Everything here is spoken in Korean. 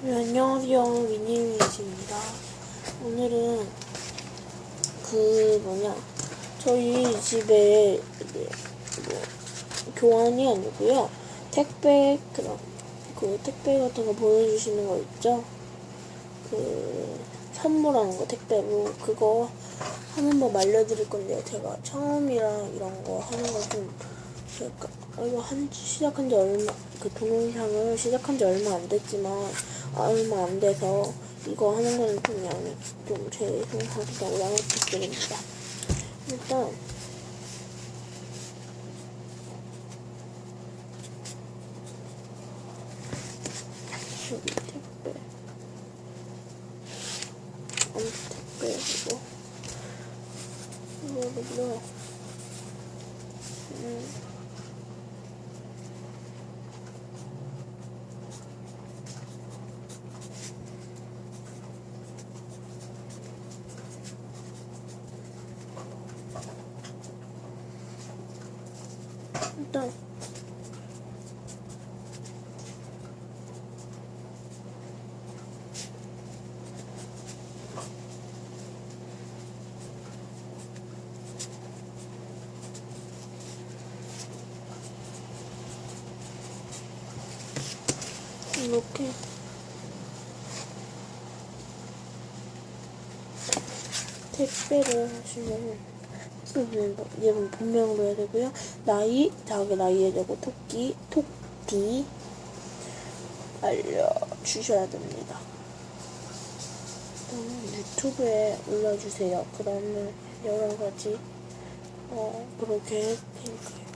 네, 안녕하세요. 미니미니입니다. 오늘은 그 뭐냐 저희 집에 뭐 교환이 아니고요 택배 그런 그 택배 같은 거 보내주시는 거 있죠? 그 선물하는 거 택배로 그거 하는 법 알려드릴 건데요. 제가 처음이라 이런 거 하는 거좀 그러니까 이거 한 시작한 지 얼마 그 동영상을 시작한 지 얼마 안 됐지만 아, 얼마 안 돼서 이거 하는 거는 좀 양해 좀 죄송하다고 양해 부탁드립니다. 일단 여기 택배 아무 택배 이거 이거를요 음. 일단 이렇게. 택배를 하시면 얘는 본명으로 해야 되고요. 나이, 자기 나이 해야 되고, 토끼, 토끼 알려주셔야 됩니다. 유튜브에 올려주세요. 그러면 여러 가지, 어, 그렇게 할 테니까요.